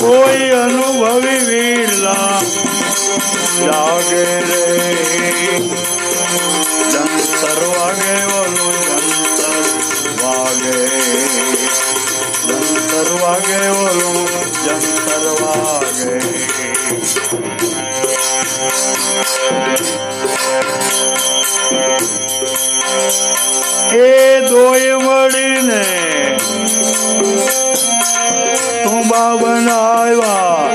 કોઈ અનુભવી વીરલા જાગે રે. જંતર વાગે ઓલું જંતર વાગે. જંતર વાગે ઓલું જંતર વાગે. એ દોય બનાવ્યા.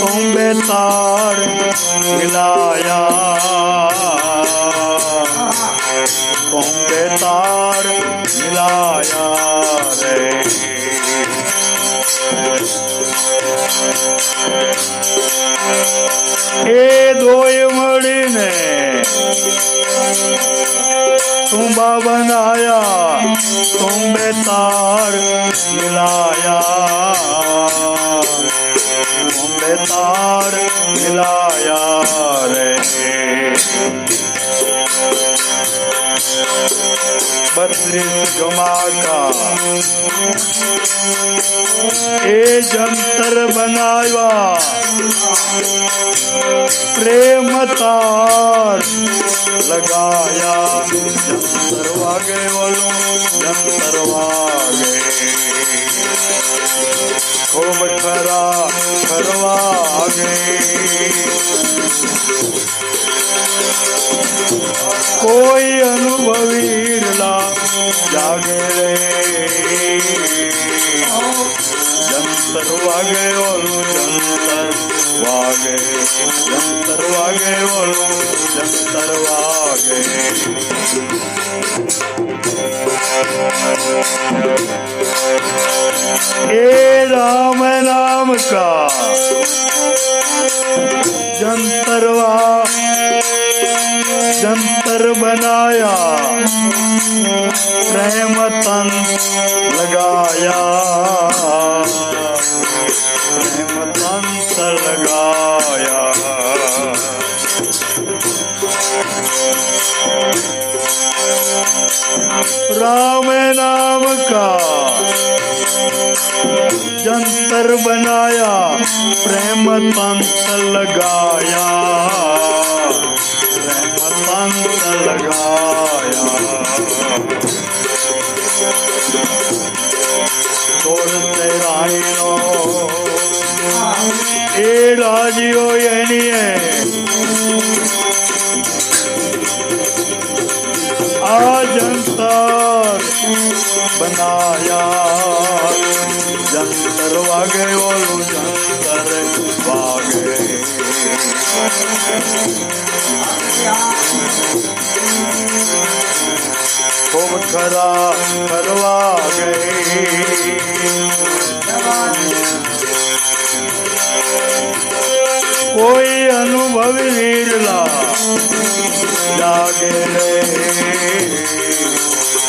તુંબે તાર મિલાયા. તુંબે તાર મિલાયા રે. એ દોય મળીને તુંબા બનાયા. તુંબે તાર મિલાયા. બત્રીસ ગમાકા એ જંતર બનાવ્યા પ્રેમ તાર લગાયા જંતર વાગે ઓલું જંતર વાગે ખૂબ ખરા ખરવાગે કોઈ અનુભવી લા જાગે રે જંતર વાગે ઓલું જંતર વાગે જંતર વાગે ઓલું જંતર વાગે ए राम नाम का जंतरवा जंतर बनाया प्रेम तन लगाया। प्रेम तंत्र लगाया। राम नाम का जंतर बनाया प्रेम तंत्र लगाया। રાણીનો એ રાજીઓ એનીએ. આ જંતર બનાયા. જંતર વાગે ઓલું જંતર વાગે. ખૂબ ખરા કરવા ગઈ. કોઈ અનુભવી વીરલા જાગે રે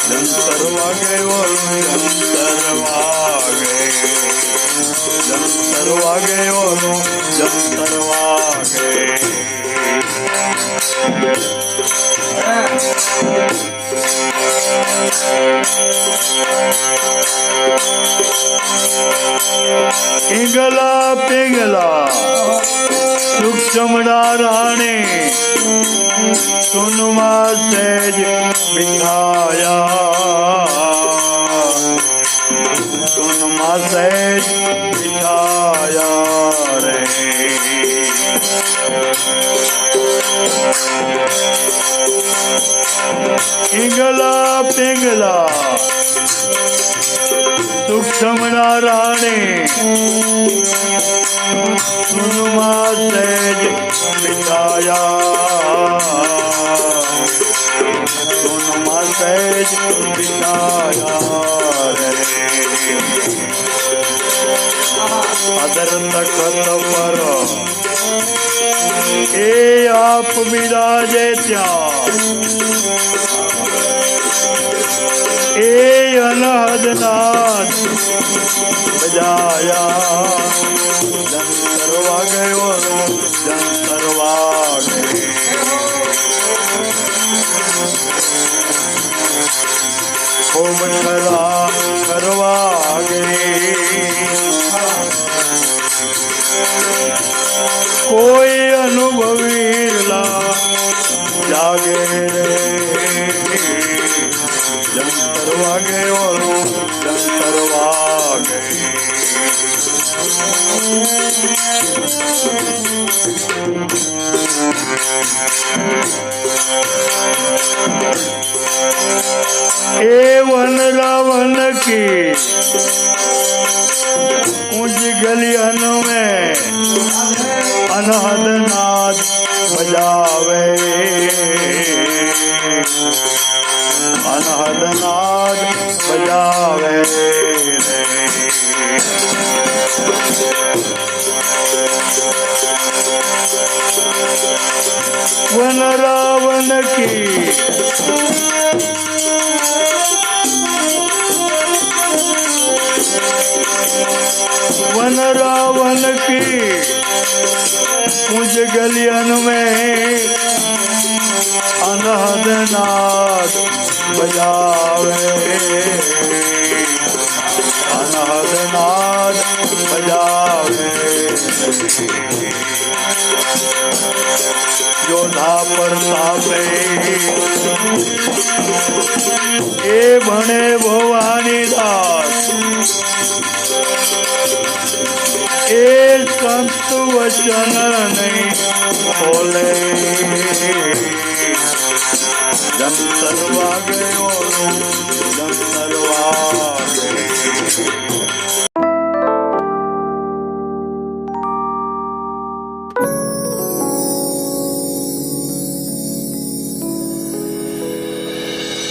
જંતર વાગે ઓલું જંતર વાગે જંતર વાગે ઓલું જંતર વાગે પિંગલા પિંગલા સૂક્ષ્મડા રાણી સુનમાં સેજ બિઠાયા સુનમાં સેજ બિઠાયા રે. પિંગલા પિંગલા સૂક્ષ્મડા રાણી સુનમાં સેજ બિઠાયા સુનમાં બિઠાયા રે અદર તખત પર એ આપ બિરાજે ત્યાં એ અનહદનાથ બજાયા. ધન કરવા ગયો ધન કરવા ગયો. ખૂબ ખરા મારું જંતરવા ગઈ એ વન રાવણ કી वन रावण की वन रावण की मुझ गलियन में अनहद नाद बजावे સજાવે યોધા પરતાપે એ ભણે ભવાની દાસ એ સંત વચન નહીં બોલે જંતર વાગ્યો